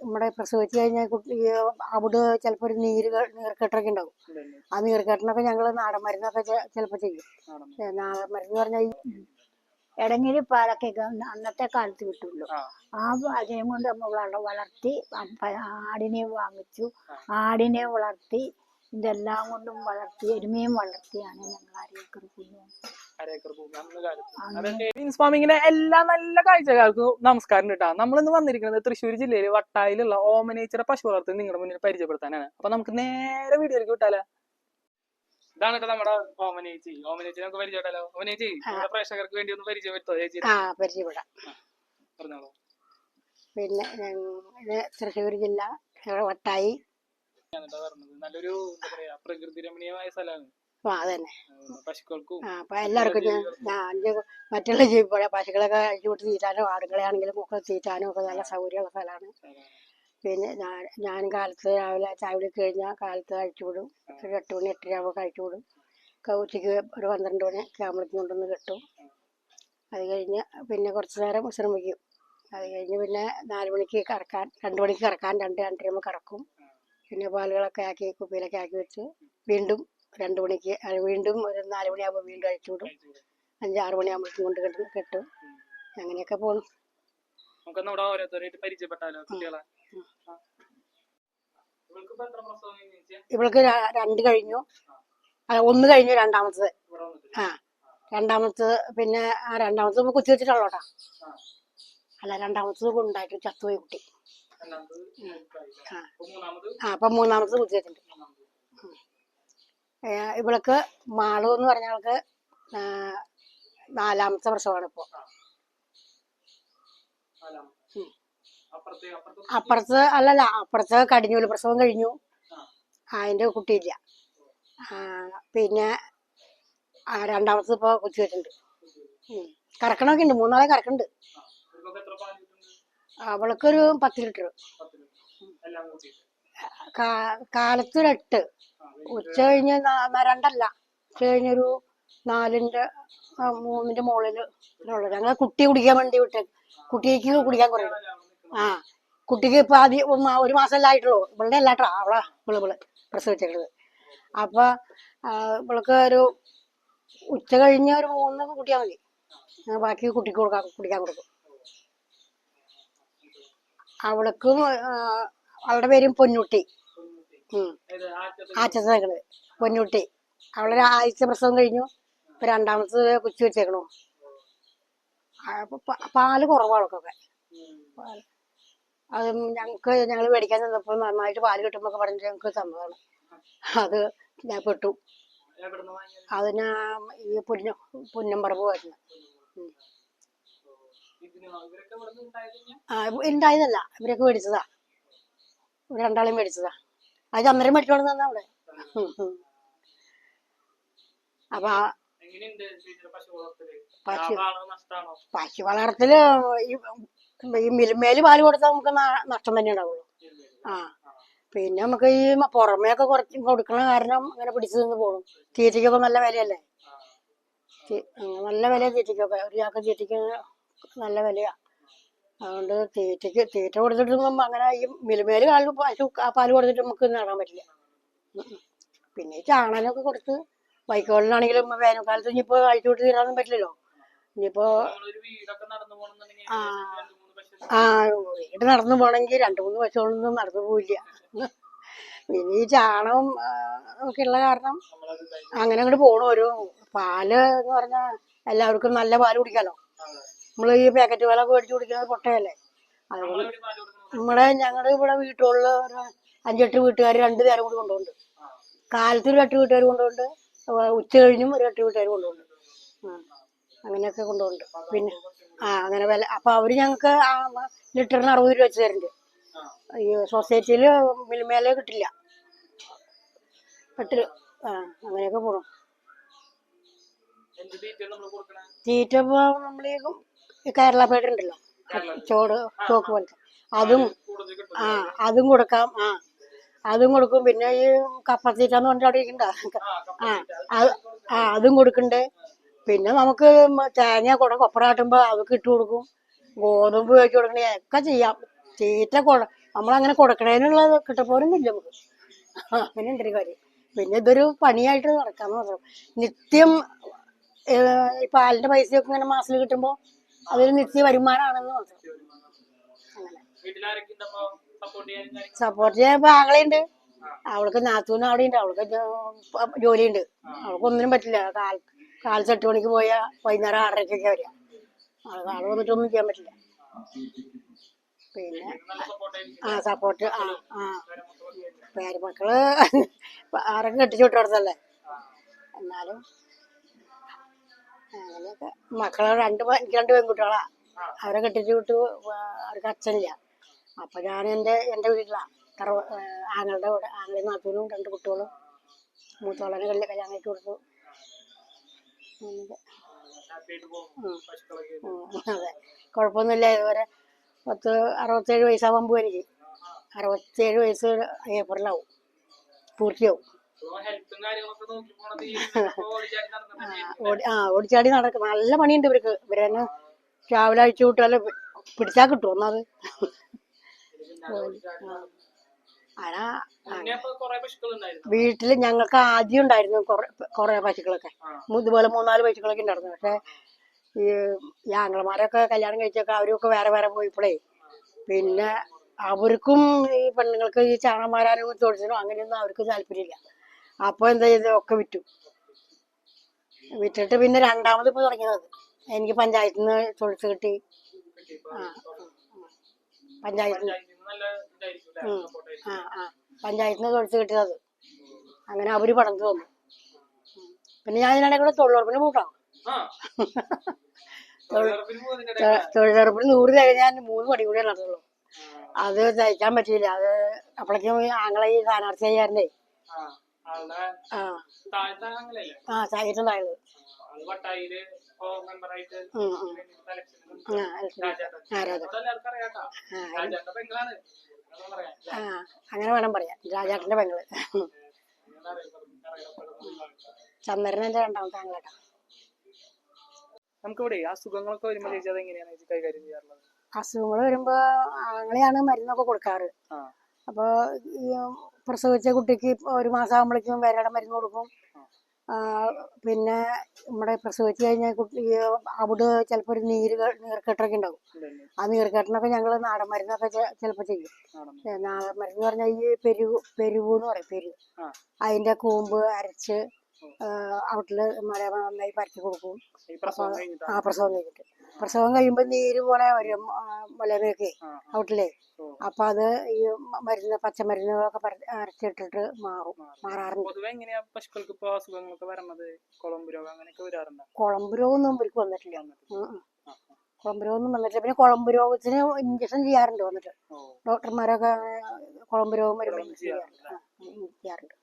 നമ്മുടെ പ്രസവിച്ച് കഴിഞ്ഞാൽ കുട്ടി അവിടെ ചിലപ്പോൾ ഒരു നീര് നീർക്കെട്ടൊക്കെ ഉണ്ടാവും ആ നീർക്കെട്ടിനൊക്കെ ഞങ്ങൾ നാടൻ മരുന്നൊക്കെ ചിലപ്പോൾ ചെയ്യും. നാടൻ മരുന്ന് പറഞ്ഞാൽ ഈ ഇടങ്ങിരി പാലൊക്കെ അന്നത്തെ കാലത്ത് കിട്ടുള്ളൂ ആ. ആ അതിനെ കൊണ്ട് നമ്മൾ വളർത്തി ആടിനെ വാങ്ങിച്ചു. ആടിനെ വളർത്തി ഇതെല്ലാം കൊണ്ടും വളർത്തി എരുമയും വളർത്തിയാണ് ഞങ്ങൾ അരേക്കർ കുഞ്ഞു. അരേക്കർ ഭൂമി അന്ന് കാലത്ത്. അതൊക്കെ മീൻസ് ഫാമിങ്ങിന്റെ എല്ലാ നല്ല കാഴ്ചക്കാർക്കും നമസ്കാരം കിട്ടാം നമ്മളിന്ന് വന്നിരിക്കുന്നത് തൃശ്ശൂർ ജില്ലയിൽ വട്ടായിലുള്ള ഓമനേച്ചറ പശു വളർത്തി നിങ്ങളുടെ മുന്നിൽ പരിചയപ്പെടുത്താനാണ്. അപ്പൊ നമുക്ക് നേരെ വീഡിയോയിലേക്ക് വിട്ടാലോ? ഇതാണ് കേട്ടോ നമ്മുടെ ഓമനേച്ചി. ഓമനേച്ചി നമുക്ക് പരിചയപ്പെട്ടാലോ? ഓമനേച്ചി നമ്മുടെ പ്രേക്ഷകർക്ക് വേണ്ടി ഒന്ന് പരിചയപ്പെടുത്തോ ചേച്ചി? പരിചയപ്പെടാം. പറഞ്ഞോളൂ. പിന്നെ ഇത് തൃശ്ശൂർ ജില്ല വട്ടായി. നല്ലൊരു എന്താ പറയാ പ്രകൃതി രമണീയമായ സ്ഥലമാണ്. ആ അതന്നെ. പശുക്കൾക്കും ആ അപ്പൊ എല്ലാവർക്കും ഞാൻ ഞാൻ മറ്റുള്ള ജീവിപ്പഴ പശുക്കളൊക്കെ അഴിച്ചു വിട്ട് തീറ്റാനോ ആടുകളെ ആണെങ്കിലും ഒക്കെ തീറ്റാനോ ഒക്കെ നല്ല സൗകര്യമുള്ള സ്ഥലമാണ്. പിന്നെ ഞാൻ ഞാൻ കാലത്ത് രാവിലെ കുടി കഴിഞ്ഞാൽ കാലത്ത് അഴിച്ചു വിടും. ഒരു എട്ട് മണി എട്ടര ആകുമ്പോൾ അഴിച്ചു വിടും. ഉച്ചയ്ക്ക് ഒരു പന്ത്രണ്ട് മണി ക്യാമറത്തിൽ ആകുമ്പോഴേക്കും കൊണ്ടുവന്ന് കിട്ടും. അത് കഴിഞ്ഞ് പിന്നെ കുറച്ച് നേരം വിശ്രമിക്കും. അത് കഴിഞ്ഞ് പിന്നെ നാല് മണിക്ക് കറക്കാൻ രണ്ട് മണിക്ക് കറക്കാൻ രണ്ട് രണ്ടരയാകുമ്പോൾ കറക്കും. പിന്നെ പാലുകളൊക്കെ ആക്കി കുപ്പിയിലൊക്കെ ആക്കി വെച്ച് വീണ്ടും രണ്ട് മണിക്ക് വീണ്ടും ഒരു നാല് മണിയാകുമ്പോൾ വീണ്ടും അഴിച്ചു വിടും. അഞ്ചാറ് മണിയാകുമ്പോഴേക്കും കൊണ്ട് കെട്ടും കെട്ടും. അങ്ങനെയൊക്കെ പോണു? ഇവൾക്ക് രണ്ട് കഴിഞ്ഞു. ഒന്ന് കഴിഞ്ഞു രണ്ടാമത്തത്. ആ രണ്ടാമത്തത് പിന്നെ ആ രണ്ടാമത്തത് നമുക്ക് കുത്തി വെച്ചിട്ടുള്ളൂട്ടാ അല്ല രണ്ടാമത്തത് ഉണ്ടായിട്ട് ചത്തുപോയി കുട്ടി? ആ. അപ്പൊ മൂന്നാമത്തത് കുത്തി വെച്ചിട്ടുണ്ട്. ഇവൾക്ക് മാളു എന്ന് പറഞ്ഞ ആൾക്ക് നാലാമത്തെ പ്രസവമാണ് ഇപ്പോ. അപ്പുറത്തെ അല്ലല്ല അപ്പുറത്ത് കടിഞ്ഞൂൽ പ്രസവം കഴിഞ്ഞു. അതിന്റെ കുട്ടിയില്ല. പിന്നെ രണ്ടാമത്തെ രണ്ടാമത്തത് കൊച്ചു വരുന്നുണ്ട്. വെച്ചിട്ടുണ്ട് ഉം. കറക്കണമൊക്കെ ഉണ്ട്. മൂന്നാളെ കറക്കുന്നുണ്ട്. അവൾക്കൊരു പത്ത് ലിറ്റർ. പത്ത് ഉച്ച കഴിഞ്ഞ് രണ്ടല്ല. ഉച്ച കഴിഞ്ഞൊരു നാലിന്റെ ആ, മൂന്നിന്റെ മുകളിൽ ഉള്ളത്. ഞങ്ങൾ കുട്ടി കുടിക്കാൻ വേണ്ടി വിട്ടേ. കുട്ടിക്ക് കുടിക്കാൻ കുറയും ആ കുട്ടിക്ക് ഇപ്പൊ ആദ്യം ഒരു മാസമല്ലേ ആയിട്ടുള്ളൂ. ഇവളുടെ അല്ലാട്ടോ അവളാ ഇവൾ ഇവൾ പ്രസവിച്ചിട്ടുള്ളത് അപ്പൊ ഇവൾക്ക് ഒരു ഉച്ച കഴിഞ്ഞ ഒരു മൂന്ന് കുട്ടിയാ മതി. ബാക്കി കുട്ടിക്ക് കൊടുക്കാൻ കുടിക്കാൻ കൊടുക്കും. അവൾക്കും അവളുടെ പേരും പൊന്നുട്ടി. ആച്ചത്ത് നിൽക്കുന്നത് പൊന്നുട്ടി. അവളൊരു ആഴ്ച പ്രസവം കഴിഞ്ഞു. ഇപ്പൊ രണ്ടാമത്തെ കുച്ചു വെച്ചേക്കണു. പാൽ. പാൽ അത് ഞങ്ങക്ക് ഞങ്ങൾ മേടിക്കാൻ ചെന്നപ്പോൾ നന്നായിട്ട് പാൽ കിട്ടുമ്പോ പറഞ്ഞിട്ട് ഞങ്ങക്ക് സമ്മതമാണ് അത് ഞാൻ പെട്ടു. അതിന് ഈ പുന്ന പുന്നമ്പറമ്പ് ഇവിടുന്ന് ആ ഉണ്ടായതല്ല ഇവരൊക്കെ മേടിച്ചതാ. രണ്ടാളെയും മേടിച്ചതാ. അത് അന്നേരം മേടിച്ചോണ്ട് തന്നെ അവിടെ. അപ്പൊ പശു പശു വളർത്തൽ ഈ മിൽമേൽ പാൽ കൊടുത്താൽ നമുക്ക് നഷ്ടം തന്നെ ഉണ്ടാവുള്ളൂ. ആ. പിന്നെ നമുക്ക് ഈ പുറമേയൊക്കെ കുറച്ച് കൊടുക്കണ കാരണം അങ്ങനെ പിടിച്ചു നിന്ന് പോകും തീറ്റയ്ക്കൊക്കെ നല്ല വിലയല്ലേ? നല്ല വില തീറ്റയ്ക്കൊക്കെ ഒരു ചാക്ക് തീറ്റയ്ക്ക് നല്ല വിലയാ. അതുകൊണ്ട് തീറ്റയ്ക്ക് തീറ്റ കൊടുത്തിട്ടൊന്നും അങ്ങനെ ഈ മിലുമേൽ കാലിൽ പശു ആ പാൽ കൊടുത്തിട്ട് നമുക്ക് നേടാൻ പറ്റില്ല. പിന്നെ ഈ ചാണകമൊക്കെ കൊടുത്ത് വൈക്കോളിനാണെങ്കിലും വേനൽക്കാലത്ത് ഇനിയിപ്പോൾ അഴിച്ചു വിട്ട് തീരാനൊന്നും പറ്റില്ലല്ലോ ഇനിയിപ്പോ ആ. ആ വീട് നടന്നു പോണെങ്കിൽ രണ്ട് മൂന്ന് പശുക്കളൊന്നും നടന്നു പോവില്ല പിന്നെ ഈ ചാണകം ഒക്കെ ഉള്ള കാരണം അങ്ങനെ അങ്ങോട്ട് പോണു ഒരു പാൽ എന്ന് പറഞ്ഞാൽ എല്ലാവർക്കും നല്ല പാൽ കുടിക്കാലോ. നമ്മൾ ഈ പാക്കറ്റ് പാലൊക്കെ മേടിച്ച് കുടിക്കുന്നത് പൊട്ടയല്ലേ? അതുകൊണ്ട് നമ്മുടെ ഞങ്ങളുടെ ഇവിടെ വീട്ടുകളിൽ ഒരു അഞ്ചെട്ട് വീട്ടുകാർ രണ്ട് നേരം കൂടി കൊണ്ടുപോകുന്നുണ്ട്. കാലത്തൊരു കാലത്ത് ഒരു എട്ട് വീട്ടുകാർ കൊണ്ടുപോകുന്നുണ്ട്. ഉച്ച കഴിഞ്ഞും ഒരു എട്ട് വീട്ടുകാർ കൊണ്ടുപോകുന്നുണ്ട്. അങ്ങനെയൊക്കെ കൊണ്ടുപോകുന്നുണ്ട്. പിന്നെ ആ അങ്ങനെ വില അപ്പം അവർ ഞങ്ങൾക്ക് ആ ലിറ്ററിന് അറുപത് രൂപ വെച്ച് തരുന്നുണ്ട് ഈ സൊസൈറ്റിയിൽ മിൽമേലെ കിട്ടില്ല. എട്ട് ആ അങ്ങനെയൊക്കെ പോകണം കൊടുക്കണേ? തീറ്റ ഇപ്പോൾ നമ്മൾ കേരള പേട ഉണ്ടല്ലോ ചോട് ചോക്ക് പോലത്തെ. അതും ആ അതും കൊടുക്കാം ആ. അതും കൊടുക്കും. പിന്നെ ഈ കപ്പത്തീറ്റ എന്ന് പറഞ്ഞിട്ട് അവിടെ ഇരിക്കണ്ട. ആ അതും കൊടുക്കണ്ടേ. പിന്നെ നമുക്ക് തേങ്ങ കൂടെ കൊപ്പറാട്ടുമ്പോൾ അതൊക്കെ ഇട്ട് കൊടുക്കും. ഗോതമ്പ് വെച്ച് കൊടുക്കണേ ഒക്കെ ചെയ്യാം. തീറ്റ കൊട നമ്മളങ്ങനെ കൊടുക്കണേനുള്ള കിട്ടപ്പോലും ഇല്ല നമുക്ക്. അങ്ങനെ ഉണ്ടൊരു കാര്യം. പിന്നെ ഇതൊരു പണിയായിട്ട് നടക്കാന്ന് മാത്രം. നിത്യം ഈ പാലിന്റെ പൈസയൊക്കെ ഇങ്ങനെ മാസത്തിൽ കിട്ടുമ്പോൾ അതൊരു നിത്യ വീട്ടിലാരൊക്കെ സപ്പോർട്ട് ചെയ്യാൻ ഇപ്പൊ ആങ്ങളെയുണ്ട്. അവൾക്ക് നാത്തൂന്ന് അവിടെ ഉണ്ട് അവൾക്ക് ജോലി ജോലിയുണ്ട്. അവൾക്ക് ഒന്നിനും പറ്റില്ല. കാൽ കാൽ എട്ട് മണിക്ക് പോയാൽ വൈകുന്നേരം ആറരയ്ക്കൊക്കെ വരിക. ആൾ ആൾ വന്നിട്ടൊന്നും ചെയ്യാൻ പറ്റില്ല. പിന്നെ ആ സപ്പോർട്ട് ആ ആ. പേരമക്കൾ ആരൊക്കെ കെട്ടിച്ചു വിട്ടോടത്തല്ലേ എന്നാലും അങ്ങനെയൊക്കെ മക്കളെ രണ്ട് എനിക്ക് രണ്ട് പെൺകുട്ടികളാ. അവരെ കെട്ടിച്ച് വിട്ട് അവർക്ക് അച്ഛനില്ല. അപ്പം ഞാൻ എന്റെ എന്റെ വീട്ടിലാണ് തറവ ആങ്ങളുടെ കൂടെ ആങ്ങളുടെ നാത്തൂനും രണ്ട് കുട്ടികളും. മൂത്തോളനെ കല്ല് കല്യാണം കഴിച്ചു കൊടുത്തു. അതെ. കുഴപ്പമൊന്നുമില്ല. ഇതുവരെ പത്ത് അറുപത്തേഴ് വയസ്സാകുമ്പോൾ എനിക്ക്. അറുപത്തേഴ് വയസ്സ് ഏപ്രിലാവും. പൂർത്തിയാവും. ആ, ഓടി ആ ഓടിച്ചാടി നടക്കും നല്ല പണിയുണ്ട് ഇവർക്ക്. ഇവർ തന്നെ രാവിലെ അഴിച്ചു വിട്ടാൽ പിടിച്ചാ കിട്ടും ഒന്നത് പശുക്കളുണ്ടായിരുന്നു? വീട്ടിൽ ഞങ്ങൾക്ക് ആദ്യം ഉണ്ടായിരുന്നു കുറെ പശുക്കളൊക്കെ. ഇതുപോലെ മൂന്നാൽ പശുക്കളൊക്കെ ഉണ്ടായിരുന്നു. പക്ഷെ ഈ ആങ്ങളമാരൊക്കെ കല്യാണം കഴിച്ചൊക്കെ അവരൊക്കെ വേറെ വേറെ പോയപ്പോഴേ പിന്നെ അവർക്കും ഈ പെണ്ണുങ്ങൾക്ക് ഈ ചാണം മാറാനും തൊഴിച്ചിനും അങ്ങനെയൊന്നും അവർക്ക് താല്പര്യമില്ല. അപ്പോൾ എന്താ ചെയ്ത്? ഒക്കെ വിറ്റു. വിറ്റിട്ട് പിന്നെ രണ്ടാമത് ഇപ്പോൾ തുടങ്ങിയത് എനിക്ക് പഞ്ചായത്തിൽ നിന്ന് തൊഴിച്ച് കിട്ടി. ആ പഞ്ചായത്തിൽ നിന്ന് പഞ്ചായത്തിൽ നിന്ന്. ആ ആ. പഞ്ചായത്തിൽ തൊഴിച്ച് കിട്ടിയത് അങ്ങനെ അവർ പടന്നു തന്നു. പിന്നെ ഞാൻ ഇതിനിടെ കൂടെ തൊഴിലുറപ്പിന് കൂട്ടാം ആ. തൊഴിലുറപ്പിന് നൂറ് തികഞ്ഞാൽ മൂന്ന് പടി കൂടെ നടന്നുള്ളൂ. അത് തയ്ക്കാൻ പറ്റിയില്ല. അത് അപ്പോഴേക്കും ആങ്ങളെ ഈ സ്ഥാനാർത്ഥി ചെയ്യാറുണ്ടേ ആ. ആ ആ അങ്ങനെ വേണം പറയാ രാജാട്ടന്റെ പെങ്ങൾ. ചന്ദ്രൻ എന്റെ രണ്ടാമത്തെ ആങ്ങളേട്ടാ നമുക്ക് ഇവിടെ അസുഖങ്ങളൊക്കെ വരുമ്പോൾ ചേച്ചി അത് എങ്ങനെയാണ് ചേച്ചി കൈകാര്യം ചെയ്യാറുള്ളത്? അസുഖങ്ങൾ വരുമ്പോ ആങ്ങളെയാണ് മരുന്നൊക്കെ കൊടുക്കാറ്. അപ്പൊ ഈ പ്രസവിച്ച കുട്ടിക്ക് ഒരു മാസം ആകുമ്പോഴേക്കും വേറെ മരുന്ന് കൊടുക്കും. പിന്നെ നമ്മുടെ പ്രസവിച്ച് കഴിഞ്ഞാൽ കുട്ടി അവിടെ ചിലപ്പോൾ ഒരു നീര് നീർക്കെട്ടൊക്കെ ഉണ്ടാവും ആ നീർക്കെട്ടിനൊക്കെ ഞങ്ങൾ നാടൻ മരുന്നൊക്കെ ചിലപ്പോൾ ചെയ്യും. നാടൻ മരുന്ന് പറഞ്ഞാൽ ഈ പെരുവ് പെരുവ് എന്ന് പറയും പെരുവ് അതിന്റെ കൂമ്പ് അരച്ച് ഔട്ടിൽ മലയാളം നന്നായി പരത്തി കൊടുക്കും. ആ പ്രസവം കഴിഞ്ഞിട്ട്. പ്രസവം കഴിയുമ്പോൾ നീര് പോലെ വരും ഔട്ടിലേ ഓ. അപ്പൊ അത് ഈ മരുന്ന് പച്ചമരുന്നുകളൊക്കെ അരച്ചിട്ടിട്ട് മാറും മാറാറുണ്ട്. പൊതുവെ എങ്ങനെയാ പശുക്കൾക്ക് ഇപ്പൊ അസുഖങ്ങളൊക്കെ വരണത്? കുളമ്പ് രോഗം അങ്ങനെയൊക്കെ വരാറുണ്ടോ? കുളമ്പ് രോഗമൊന്നും ഇവർക്ക് വന്നിട്ടില്ല. കുളമ്പ് രോഗമൊന്നും വന്നിട്ടില്ല. പിന്നെ കുളമ്പ് രോഗത്തിന് ഇഞ്ചക്ഷൻ ചെയ്യാറുണ്ട് വന്നിട്ട്. ഡോക്ടർമാരൊക്കെ കുളമ്പ് രോഗം വരുമ്പോൾ ചെയ്യാറുണ്ട്.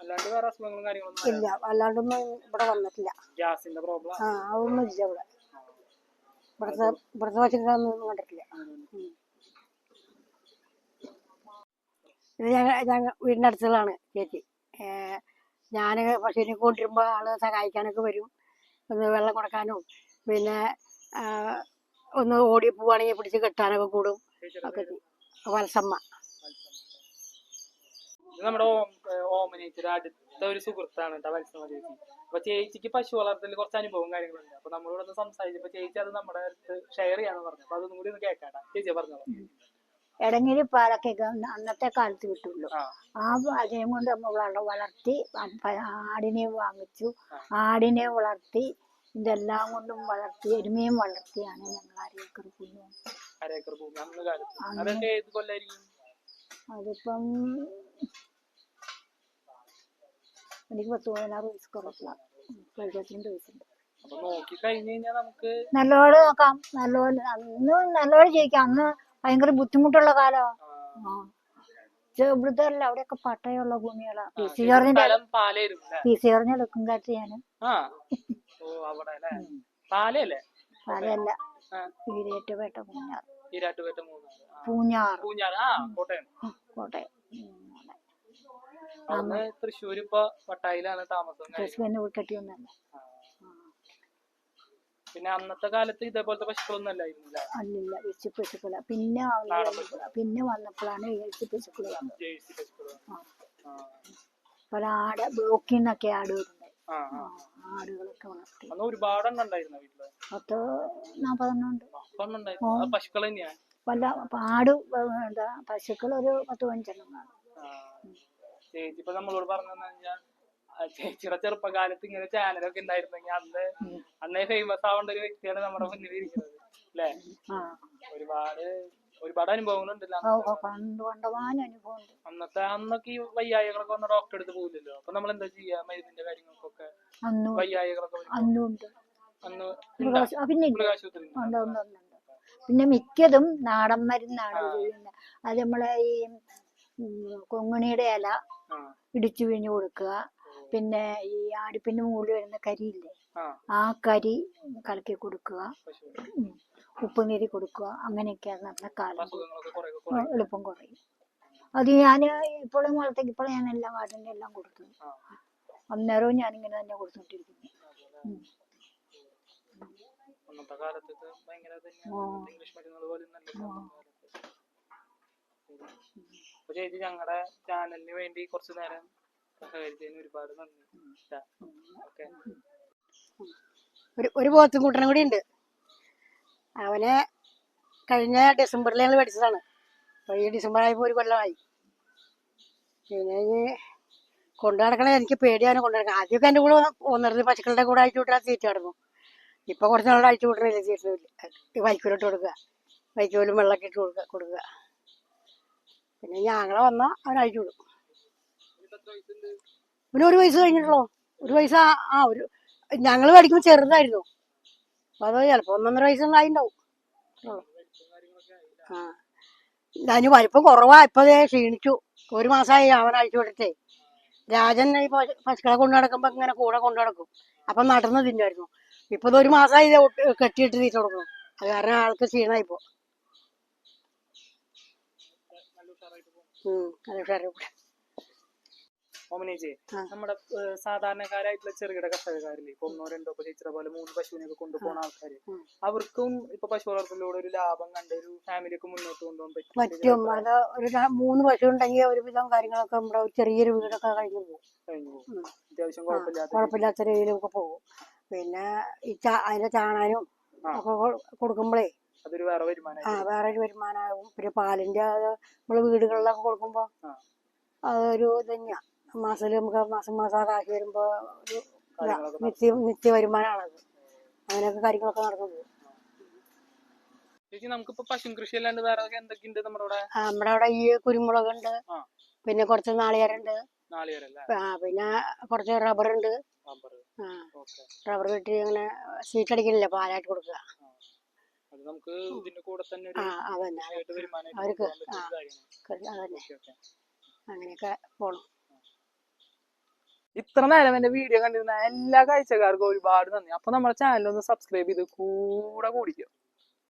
അല്ലാണ്ട് വേറെ അസുഖങ്ങളും കാര്യങ്ങളൊന്നും ഇല്ല. അല്ലാണ്ടൊന്നും ഇവിടെ വന്നിട്ടില്ല. ഗ്യാസിന്റെ പ്രോബ്ലം ആ അതൊന്നും ഇല്ല ഇവിടെ. ഇവിടുത്തെ ഇവിടുത്തെ പശുക്കളൊന്നും കണ്ടിട്ടില്ല. ഇത് ഞങ്ങൾ ഞങ്ങൾ വീടിന്റെ അടുത്തുള്ളതാണ് ചേച്ചി. ഞാൻ പശുവിനെ കൊണ്ടിരുമ്പോൾ ആൾ സഹായിക്കാനൊക്കെ വരും. ഒന്ന് വെള്ളം കൊടുക്കാനും പിന്നെ ഒന്ന് ഓടി പോവുകയാണെങ്കിൽ പിടിച്ച് കെട്ടാനൊക്കെ കൂടും. ഒക്കെ ഇത് നമ്മുടെ ഓമനേച്ചിയുടെ അടുത്ത ഒരു സുഹൃത്താണ് കേട്ടോ ചേച്ചി. അപ്പൊ ചേച്ചിക്ക് പശു വളർത്തലിൽ കുറച്ച് അനുഭവം കാര്യങ്ങളുണ്ട്. അപ്പൊ നമ്മളോട് ഒന്ന് സംസാരിച്ചപ്പോ ചേച്ചി അത് നമ്മുടെ അടുത്ത് ഷെയർ ചെയ്യാന്ന് പറഞ്ഞു. അപ്പൊ അതൊന്നും കൂടി ഒന്ന് കേൾക്കാട്ടാ ചേച്ചി പറഞ്ഞോ? ഇടങ്ങിരി പാലൊക്കെ അന്ന് അന്നത്തെ കാലത്ത് കിട്ടുള്ളൂ ആ. അതിനെയും കൊണ്ട് നമ്മൾ വളർത്തി ആടിനെ വാങ്ങിച്ചു. ആടിനെ വളർത്തി ഇതെല്ലാം കൊണ്ടും വളർത്തി എരുമയും വളർത്തിയാണ് ഞങ്ങൾ അരേക്കർ ഭൂമി. അതിപ്പം എനിക്ക് പത്ത് പതിനാറ് വയസ്സ് എഴുപത്തിരണ്ട് വയസ്സുണ്ട് നല്ലോണം നോക്കി. നല്ലോണം അന്ന് നല്ലോണം ജീവിക്കാം അന്ന് ഭയങ്കര ബുദ്ധിമുട്ടുള്ള കാലമാണ് ഇവിടുത്തെ അവിടെയൊക്കെ പട്ടയുള്ള ഭൂമികളാ. പി സി അല്ലേ? പി സി അറിഞ്ഞ എടുക്കും കാറ്റ് ഞാൻ. പാലയല്ല? പൂഞ്ഞാർ ഈരേറ്റുപേട്ട പൂഞ്ഞാർ ആ, പൂഞ്ഞാർ കോട്ടയം. കോട്ടയം. അന്ന് തൃശ്ശൂർ ഇപ്പൊ വട്ടായിലാണ് താമസം കെട്ടിയൊന്നല്ല പിന്നെ അന്നത്തെ കാലത്ത് ഇതേപോലത്തെ പശുക്കളൊന്നും അല്ലായിരുന്നില്ല. അല്ലില്ല വെച്ച് പശുക്കള പിന്നെ പിന്നെ വന്നപ്പോഴാണ് പശുക്കൾ വന്നത്. പല ആട് ബ്ലോക്കിൽ നിന്നൊക്കെ ആട് വരുന്നത്. ആടുകളൊക്കെ വളർത്തി. ഒരുപാട് ഉണ്ടായിരുന്നു വീട്ടിൽ? പത്ത് പശുക്കൾ തന്നെയാണ് പല ആട് എന്താ പശുക്കൾ ഒരു പത്ത് പതിനഞ്ചെണ്ണം കാണും. ചേച്ചി ഇപ്പൊ നമ്മളോട് പറഞ്ഞെന്ന് കഴിഞ്ഞാൽ ചേച്ചിയുടെ ചെറുപ്പകാലത്ത് ഇങ്ങനെ ചാനലൊക്കെ ഉണ്ടായിരുന്നെങ്കിൽ അന്ന് അന്നേ ഫേമസ് ആവേണ്ട ഒരു വ്യക്തിയാണ് നമ്മുടെ മുന്നിൽ ഇരിക്കുന്നത് അല്ലേ? ഒരുപാട് ഒരുപാട് അനുഭവങ്ങളുണ്ടല്ലോ അന്നത്തെ. അന്നൊക്കെ ഈ വയ്യായകളൊക്കെ വന്ന ഡോക്ടറെ എടുത്ത് പോകില്ലല്ലോ അപ്പൊ നമ്മൾ എന്താ ചെയ്യാ മരുന്നിന്റെ കാര്യങ്ങൾക്കൊക്കെ? വയ്യായകളൊക്കെ അന്ന് പിന്നെ. മൃഗാശുപത്രി മിക്കതും നാടൻ മരുന്നാണ് അത് നമ്മളെ ഈ കൊങ്ങണിയുടെ ഇല ഇടിച്ചു പിഴിഞ്ഞ് കൊടുക്കുക. പിന്നെ ഈ ആടിപ്പിന്റെ മുകളിൽ വരുന്ന കരിയില്ലേ? ആ. ആ കരി കലക്കി കൊടുക്കുക. ഉപ്പുനീരി കൊടുക്കുക. അങ്ങനെയൊക്കെയാണ് നമ്മുടെ കാലം. എളുപ്പം കുറയും. അത് ഞാൻ ഇപ്പോഴും വളർത്തേക്ക് ഇപ്പോൾ ഞാൻ എല്ലാം കാട്ടിന്റെ എല്ലാം കൊടുത്തു. അന്നേരവും ഞാൻ ഇങ്ങനെ തന്നെ കൊടുത്തോണ്ടിരിക്കുന്നു ഇംഗ്ലീഷ് മരുന്നുകൾ പോലെ. അപ്പൊ ചേച്ചി ഞങ്ങളുടെ ചാനലിന് വേണ്ടി കുറച്ചു നേരം സഹകരിച്ചതിന് ഒരുപാട് നന്ദി. ഒരു പോത്തും കൂട്ടനും കൂടി ഉണ്ട്. അവനെ കഴിഞ്ഞ ഡിസംബറിൽ ഞങ്ങൾ പഠിച്ചതാണ്. അപ്പോൾ ഈ ഡിസംബർ ആയപ്പോൾ ഒരു കൊല്ലമായി. പിന്നെ കൊണ്ടു നടക്കണേ എനിക്ക് പേടിയാണ് കൊണ്ടു നടക്കണം ആദ്യമൊക്കെ എന്റെ കൂടെ ഒന്നിരുന്ന് പശുക്കളുടെ കൂടെ അയച്ചു വിട്ടാൽ കിടന്നു ഇപ്പോൾ കുറച്ച് നാളെ അയച്ചു വിട്ടണില്ല തീറ്റയില്ല ഈ വൈക്കോലിട്ട് കൊടുക്കുക. വൈക്കോലും വെള്ളമൊക്കെ ഇട്ട് കൊടുക്കുക കൊടുക്കുക. പിന്നെ ഞങ്ങളെ വന്നാൽ അവൻ അയച്ചു വിടും പിന്നെ ഒരു വയസ്സ് കഴിഞ്ഞിട്ടുള്ളൂ? ഒരു വയസ്സ് ആ ഒരു ഞങ്ങൾ പഠിക്കുമ്പോൾ ചെറുതായിരുന്നു. അപ്പൊ അത് ചിലപ്പോൾ ഒന്നൊന്നര വയസ്സുണ്ടായിണ്ടാവും ആ. അതിന് വലിപ്പം കുറവാ ഇപ്പൊ ദേ ക്ഷീണിച്ചു ഒരു മാസമായി അവൻ അഴിച്ചു വിട്ടിട്ടേ രാജൻ ഈ പശു- പശുക്കളെ കൊണ്ടു നടക്കുമ്പോ ഇങ്ങനെ കൂടെ കൊണ്ടു നടക്കും. അപ്പൊ നടന്ന് തിന്നുമായിരുന്നു. ഇപ്പൊ ഇതൊരു ഒരു മാസമായി കെട്ടിയിട്ട് തീറ്റ കൊടുക്കണം അത് കാരണം ആൾക്ക് ക്ഷീണമായിപ്പോ ഓമനേച്ചി നമ്മുടെ സാധാരണക്കാരായിട്ടുള്ള ചെറുകിട കർഷകക്കാരില്ലേ? ഇപ്പൊ ഒന്നോ രണ്ടോ ഇപ്പൊ ചേച്ചിയുടെ പോലെ മൂന്ന് പശുവിനെയൊക്കെ കൊണ്ടുപോകുന്ന ആൾക്കാര്. അവർക്കും ഇപ്പൊ പശു വളർത്തലിലൂടെ ഒരു ലാഭം കണ്ട് ഒരു ഫാമിലിക്ക് മുന്നോട്ട് കൊണ്ടുപോകാൻ പറ്റും. പറ്റും. അത് ഒരു മൂന്ന് പശു ഉണ്ടെങ്കിൽ ഒരുവിധം കാര്യങ്ങളൊക്കെ നമ്മുടെ ചെറിയൊരു വീടൊക്കെ കഴിഞ്ഞു പോകും. കഴിഞ്ഞു പോകും. ഉം. അത്യാവശ്യം കുഴപ്പമില്ലാത്ത കുഴപ്പമില്ലാത്ത രീതിയിലൊക്കെ പോകും. പിന്നെ ഈ അതിന്റെ ചാണാനും ഒക്കെ കൊടുക്കുമ്പോഴേ അതൊരു വേറെ വരുമാനം ആ വേറെ ഒരു വരുമാനമാകും പിന്നെ പാലിന്റെ അത് നമ്മൾ വീടുകളിലൊക്കെ കൊടുക്കുമ്പോ അതൊരു ഇത് തന്നെയാ മാസത്തിൽ നമുക്ക് മാസം മാസം അത് കാശ് വരുമ്പോ ഒരു നിത്യ നിത്യ വരുമാനമാണത്. അങ്ങനെയൊക്കെ കാര്യങ്ങളൊക്കെ നടക്കുന്നത് ചേച്ചി നമുക്കിപ്പോ പശു കൃഷി അല്ലാണ്ട് വേറെ എന്തൊക്കെയുണ്ട് നമ്മുടെ അവിടെ? ഈ കുരുമുളകുണ്ട്. ഉണ്ട് പിന്നെ കുറച്ച് നാളികേരുണ്ട്. ആ പിന്നെ കുറച്ച് റബ്ബർ ഉണ്ട് റബ്ബർ വെട്ടി അങ്ങനെ സീറ്റ് അടിക്കണില്ല പാലായിട്ട് കൊടുക്കുക. അത് നമുക്ക് ഇതിന്റെ കൂടെ തന്നെ ആ ഒരു ആയിട്ട് വരുമാനമായിട്ട് അവർക്ക് അതന്നെ. അങ്ങനെയൊക്കെ പോണം. ഇത്ര നേരം എന്റെ വീഡിയോ കണ്ടിരുന്ന എല്ലാ കാഴ്ചക്കാർക്കും ഒരുപാട് നന്ദി. അപ്പൊ നമ്മുടെ ചാനൽ ഒന്ന് സബ്സ്ക്രൈബ് ചെയ്ത് കൂടെ കൂടിക്കും.